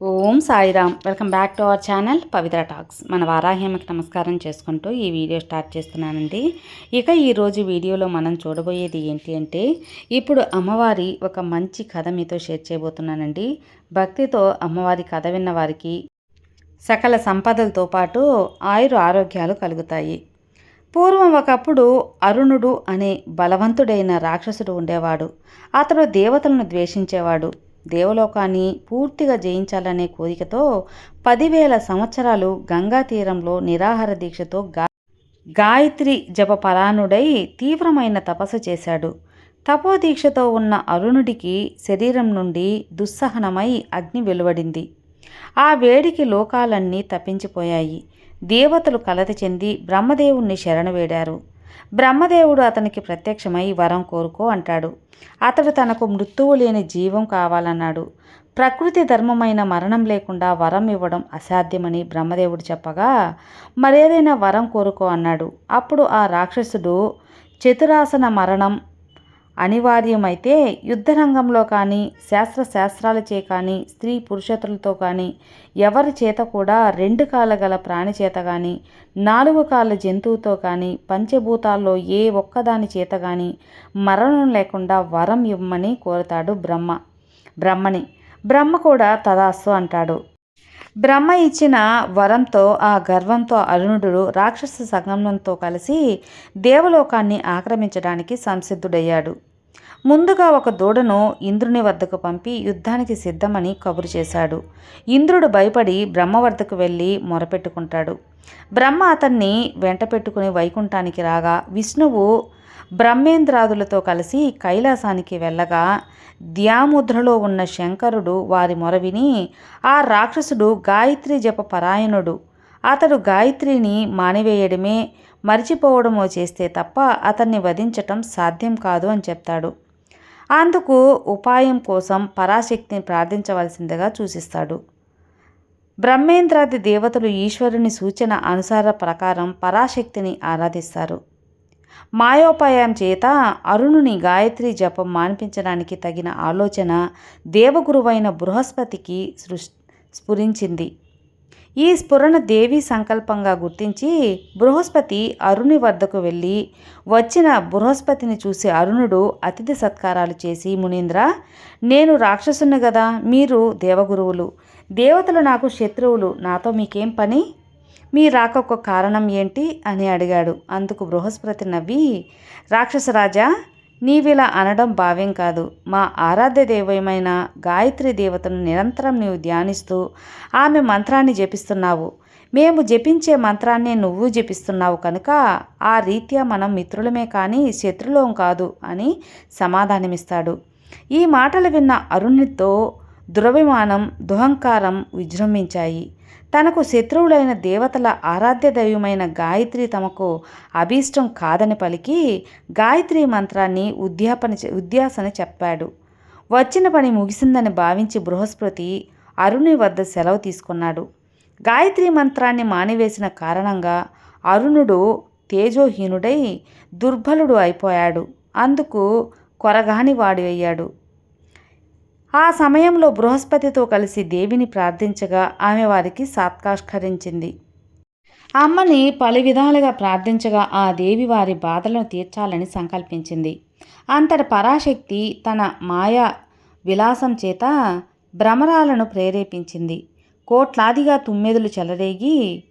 Om Sairam. Welcome back to our channel Pavitra talks. మన వారాహ్యమకి నమస్కారం చేసుకుంటూ ఈ వీడియో స్టార్ట్ చేస్తున్నానండి. ఇక ఈరోజు వీడియోలో మనం చూడబోయేది ఏంటి అంటే ఇప్పుడు అమ్మవారి ఒక మంచి కథ మీతో షేర్ చేయబోతున్నానండి. భక్తితో అమ్మవారి కథ విన్న వారికి సకల సంపదలతో పాటు ఆయురు ఆరోగ్యాలు కలుగుతాయి. పూర్వం ఒకప్పుడు అరుణుడు అనే బలవంతుడైన రాక్షసుడు ఉండేవాడు. అతడు దేవతలను ద్వేషించేవాడు. దేవలోకాన్ని పూర్తిగా జయించాలనే కోరికతో పదివేల సంవత్సరాలు గంగా తీరంలో నిరాహార దీక్షతో గా గాయత్రి జపపరానుడై తీవ్రమైన తపస్సు చేశాడు. తపోదీక్షతో ఉన్న అరుణుడికి శరీరం నుండి దుస్సహనమై అగ్ని వెలువడింది. ఆ వేడికి లోకాలన్నీ తప్పించిపోయాయి. దేవతలు కలత చెంది బ్రహ్మదేవుణ్ణి శరణు వేడారు. బ్రహ్మదేవుడు అతనికి ప్రత్యక్షమై వరం కోరుకో అంటాడు. అతడు తనకు మృత్యువు లేని జీవం కావాలన్నాడు. ప్రకృతి ధర్మమైన మరణం లేకుండా వరం ఇవ్వడం అసాధ్యమని బ్రహ్మదేవుడు చెప్పగా మరేదైనా వరం కోరుకో అన్నాడు. అప్పుడు ఆ రాక్షసుడు చతురాసన మరణం అనివార్యమైతే యుద్ధరంగంలో కానీ శాస్త్ర శాస్త్రాలచే కానీ స్త్రీ పురుషతులతో కానీ ఎవరి చేత కూడా రెండు కాళ్ళ గల ప్రాణి చేత కానీ నాలుగు కాళ్ళ జంతువుతో కానీ పంచభూతాల్లో ఏ ఒక్కదాని చేత కానీ మరణం లేకుండా వరం ఇవ్వమని కోరుతాడు బ్రహ్మ. బ్రహ్మని. బ్రహ్మ కూడా తదాస్సు అంటాడు. బ్రహ్మ ఇచ్చిన వరంతో ఆ గర్వంతో అరుణుడు రాక్షస సంగమంతో కలిసి దేవలోకాన్ని ఆక్రమించడానికి సంసిద్ధుడయ్యాడు. ముందుగా ఒక దూడను ఇంద్రుని వద్దకు పంపి యుద్ధానికి సిద్ధమని కబురు చేశాడు. ఇంద్రుడు భయపడి బ్రహ్మ వద్దకు వెళ్ళి మొరపెట్టుకుంటాడు. బ్రహ్మ అతన్ని వెంట పెట్టుకుని వైకుంఠానికి రాగా విష్ణువు బ్రహ్మేంద్రాదులతో కలిసి కైలాసానికి వెళ్ళగా ధ్యాముద్రలో ఉన్న శంకరుడు వారి మొర విని ఆ రాక్షసుడు గాయత్రి జప పరాయణుడు. అతడు గాయత్రిని మానివేయడమే మరిచిపోవడమో చేస్తే తప్ప అతన్ని వధించటం సాధ్యం కాదు అని చెప్తాడు. అందుకు ఉపాయం కోసం పరాశక్తిని ప్రార్థించవలసిందిగా సూచిస్తాడు. బ్రహ్మేంద్రాది దేవతలు ఈశ్వరుని సూచన అనుసార ప్రకారం పరాశక్తిని ఆరాధిస్తారు. మాయోపాయం చేత అరుణుని గాయత్రి జపం మాన్పించడానికి తగిన ఆలోచన దేవగురువైన బృహస్పతికి సృష్ స్ఫురించింది. ఈ స్ఫురణ దేవి సంకల్పంగా గుర్తించి బృహస్పతి అరుణి వద్దకు వెళ్ళి వచ్చిన బృహస్పతిని చూసి అరుణుడు అతిథి సత్కారాలు చేసి మునీంద్ర నేను రాక్షసుని కదా మీరు దేవగురువులు. దేవతలు నాకు శత్రువులు నాతో మీకేం పని? మీ రాకొక కారణం ఏంటి? అని అడిగాడు. అందుకు బృహస్పతి నవ్వి రాక్షసరాజా నీవిలా అనడం భావ్యం కాదు. మా ఆరాధ్య దేవమైన గాయత్రి దేవతను నిరంతరం నీవు ధ్యానిస్తూ ఆమె మంత్రాన్ని జపిస్తున్నావు. మేము జపించే మంత్రాన్ని నువ్వు జపిస్తున్నావు కనుక ఆ రీత్యా మనం మిత్రులమే కానీ శత్రులం కాదు అని సమాధానమిస్తాడు. ఈ మాటలు విన్న అరుణితో దురభిమానం దుహంకారం విజృంభించాయి. తనకు శత్రువులైన దేవతల ఆరాధ్య దైవమైన గాయత్రి తమకు అభీష్టం కాదని పలికి గాయత్రి మంత్రాన్ని ఉద్యాపన ఉద్యాసన చెప్పాడు. వచ్చిన పని ముగిసిందని భావించి బృహస్పతి అరుణి వద్ద సెలవు తీసుకున్నాడు. గాయత్రి మంత్రాన్ని మానివేసిన కారణంగా అరుణుడు తేజోహీనుడై దుర్బలుడు అయిపోయాడు. అందుకు కొరగాని వాడివయ్యాడు. ఆ సమయంలో బృహస్పతితో కలిసి దేవిని ప్రార్థించగా ఆమె వారికి సాత్కాష్కరించింది. అమ్మని పలు విధాలుగా ప్రార్థించగా ఆ దేవి వారి బాధలను తీర్చాలని సంకల్పించింది. అంతటి పరాశక్తి తన మాయా విలాసం చేత భ్రమరాలను ప్రేరేపించింది. కోట్లాదిగా తుమ్మెదులు చెలరేగి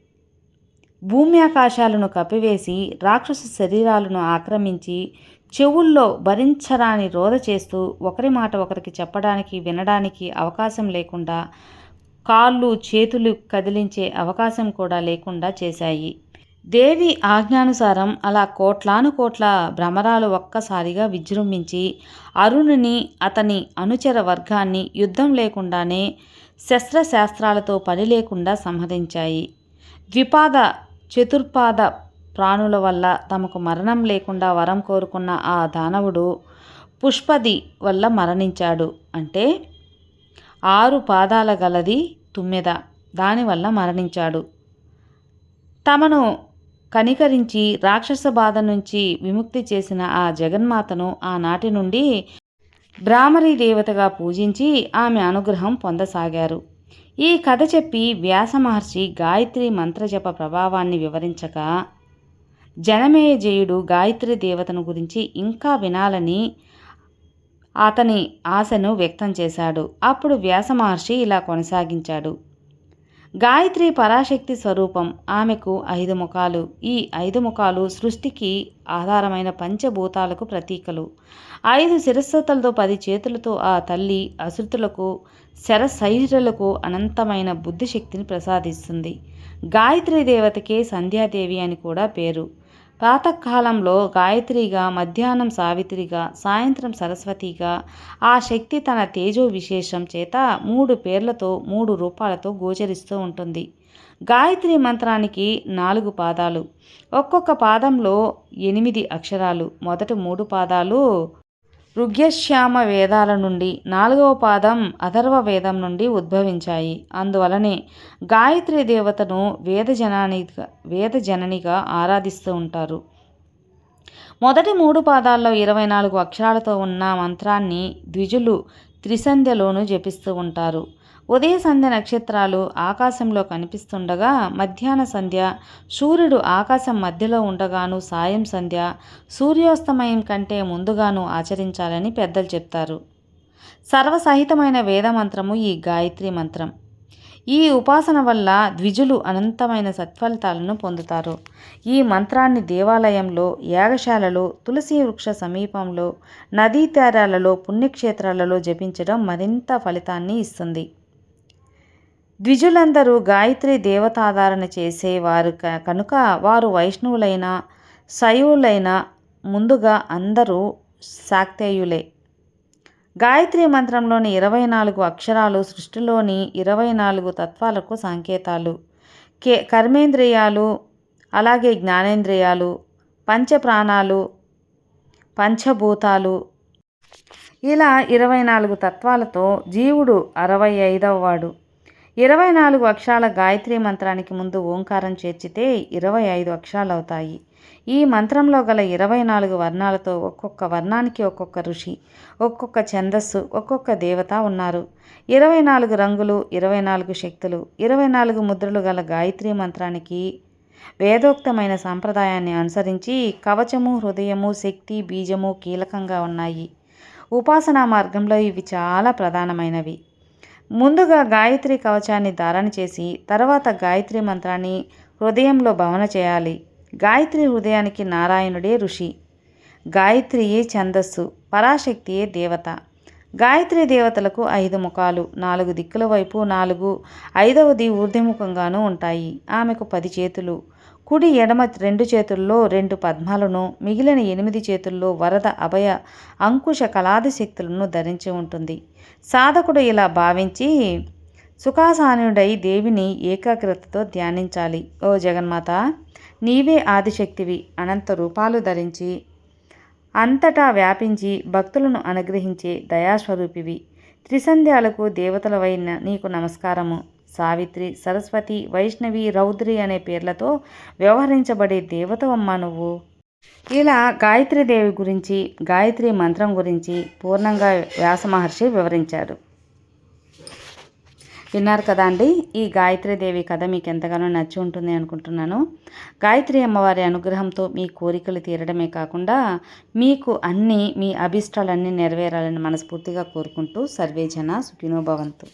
భూమ్యాకాశాలను కప్పివేసి రాక్షస శరీరాలను ఆక్రమించి చెవుల్లో భరించరాని రోధ చేస్తూ ఒకరి మాట ఒకరికి చెప్పడానికి వినడానికి అవకాశం లేకుండా కాళ్ళు చేతులు కదిలించే అవకాశం కూడా లేకుండా చేశాయి. దేవి ఆజ్ఞానుసారం అలా కోట్లాను కోట్ల భ్రమరాలు ఒక్కసారిగా విజృంభించి అరుణుని అతని అనుచర వర్గాన్ని యుద్ధం లేకుండానే శస్త్రశాస్త్రాలతో పని లేకుండా సంహరించాయి. ద్విపాద చతుర్పాద ప్రాణుల వల్ల తమకు మరణం లేకుండా వరం కోరుకున్న ఆ దానవుడు పుష్పది వల్ల మరణించాడు. అంటే ఆరు పాదాల గలది తుమ్మెద. దానివల్ల మరణించాడు. తమను కనికరించి రాక్షస బాధ నుంచి విముక్తి చేసిన ఆ జగన్మాతను ఆనాటి నుండి బ్రాహ్మరీ దేవతగా పూజించి ఆమె అనుగ్రహం పొందసాగారు. ఈ కథ చెప్పి వ్యాస మహర్షి గాయత్రి మంత్రజప ప్రభావాన్ని వివరించగా జనమేజయుడు గాయత్రి దేవతను గురించి ఇంకా వినాలని అతని ఆశను వ్యక్తం చేశాడు. అప్పుడు వ్యాస మహర్షి ఇలా కొనసాగించాడు. గాయత్రి పరాశక్తి స్వరూపం ఆమెకు ఐదు ముఖాలు. ఈ ఐదు ముఖాలు సృష్టికి ఆధారమైన పంచభూతాలకు ప్రతీకలు. ఐదు శిరస్సులతో పది చేతులతో ఆ తల్లి అశృతులకు శరశైరులకు అనంతమైన బుద్ధిశక్తిని ప్రసాదిస్తుంది. గాయత్రి దేవతకే సంధ్యాదేవి అని కూడా పేరు. ప్రాతకాలంలో గాయత్రిగా మధ్యాహ్నం సావిత్రిగా సాయంత్రం సరస్వతిగా ఆ శక్తి తన తేజో విశేషం చేత మూడు పేర్లతో మూడు రూపాలతో గోచరిస్తూ ఉంటుంది. గాయత్రి మంత్రానికి నాలుగు పాదాలు. ఒక్కొక్క పాదంలో ఎనిమిది అక్షరాలు. మొదటి మూడు పాదాలు ఋగ్యశ్యామ వేదాల నుండి నాలుగవ పాదం అథర్వ వేదం నుండి ఉద్భవించాయి. అందువలనే గాయత్రి దేవతను వేదజనాని వేదజననిగా ఆరాధిస్తూ ఉంటారు. మొదటి మూడు పాదాల్లో ఇరవై నాలుగు అక్షరాలతో ఉన్న మంత్రాన్ని ద్విజులు త్రిసంధ్యలోనూ జపిస్తూ ఉంటారు. ఉదయ సంధ్య నక్షత్రాలు ఆకాశంలో కనిపిస్తుండగా మధ్యాహ్న సంధ్య సూర్యుడు ఆకాశం మధ్యలో ఉండగాను సాయం సంధ్య సూర్యోస్తమయం కంటే ముందుగాను ఆచరించాలని పెద్దలు చెప్తారు. సర్వసహితమైన వేదమంత్రము ఈ గాయత్రి మంత్రం. ఈ ఉపాసన వల్ల ద్విజులు అనంతమైన సత్ఫలితాలను పొందుతారు. ఈ మంత్రాన్ని దేవాలయంలో యాగశాలలో తులసి వృక్ష సమీపంలో నదీ తీరాలలో పుణ్యక్షేత్రాలలో జపించడం మరింత ఫలితాన్ని ఇస్తుంది. ద్విజులందరూ గాయత్రి దేవతాధారణ చేసేవారు కనుక వారు వైష్ణవులైన శైవులైన ముందుగా అందరూ శాక్తేయులే. గాయత్రి మంత్రంలోని ఇరవై నాలుగు అక్షరాలు సృష్టిలోని ఇరవై నాలుగు తత్వాలకు సంకేతాలు. కే కర్మేంద్రియాలు అలాగే జ్ఞానేంద్రియాలు పంచప్రాణాలు పంచభూతాలు. ఇలా ఇరవై నాలుగు తత్వాలతో జీవుడు అరవై ఐదవ వాడు. ఇరవై నాలుగు అక్షరాల గాయత్రి మంత్రానికి ముందు ఓంకారం చేర్చితే ఇరవై ఐదు అక్షరాలు అవుతాయి ఈ మంత్రంలో గల ఇరవై నాలుగు వర్ణాలతో ఒక్కొక్క వర్ణానికి ఒక్కొక్క ఋషి ఒక్కొక్క ఛందస్సు ఒక్కొక్క దేవత ఉన్నారు. ఇరవై నాలుగు రంగులు ఇరవై నాలుగు శక్తులు ఇరవై నాలుగు ముద్రలు గల గాయత్రి మంత్రానికి వేదోక్తమైన సాంప్రదాయాన్ని అనుసరించి కవచము హృదయము శక్తి బీజము కీలకంగా ఉన్నాయి. ఉపాసనా మార్గంలో ఇవి చాలా ప్రధానమైనవి. ముందుగా గాయత్రి కవచాన్ని ధారణ చేసి తర్వాత గాయత్రి మంత్రాన్ని హృదయంలో భవన చేయాలి. గాయత్రి హృదయానికి నారాయణుడే ఋషి. గాయత్రియే ఛందస్సు పరాశక్తియే దేవత. గాయత్రి దేవతలకు ఐదు ముఖాలు నాలుగు దిక్కుల వైపు నాలుగు ఐదవది ఊర్ధముఖంగానూ ఉంటాయి. ఆమెకు పది చేతులు. కుడి ఎడమ రెండు చేతుల్లో రెండు పద్మాలను మిగిలిన ఎనిమిది చేతుల్లో వరద అభయ అంకుశ కళాది శక్తులను ధరించి ఉంటుంది. సాధకుడు ఇలా భావించి సుఖాసానుడై దేవిని ఏకాగ్రతతో ధ్యానించాలి. ఓ జగన్మాత నీవే ఆదిశక్తివి అనంత రూపాలు ధరించి అంతటా వ్యాపించి భక్తులను అనుగ్రహించే దయాస్వరూపివి. త్రిసంధ్యాలకు దేవతలవైన నీకు నమస్కారము. సావిత్రి సరస్వతి వైష్ణవి రౌద్రి అనే పేర్లతో వ్యవహరించబడే దేవతవమ్మ నువ్వు. ఇలా గాయత్రీదేవి గురించి గాయత్రి మంత్రం గురించి పూర్ణంగా వ్యాస మహర్షి వివరించారు. విన్నారు కదా అండి? ఈ గాయత్రీదేవి కథ మీకు ఎంతగానో నచ్చి ఉంటుంది అనుకుంటున్నాను. గాయత్రి అమ్మవారి అనుగ్రహంతో మీ కోరికలు తీరడమే కాకుండా మీకు అన్నీ మీ అభిష్టాలన్నీ నెరవేరాలని మనస్ఫూర్తిగా కోరుకుంటూ సర్వేజన సుఖినోభవంతు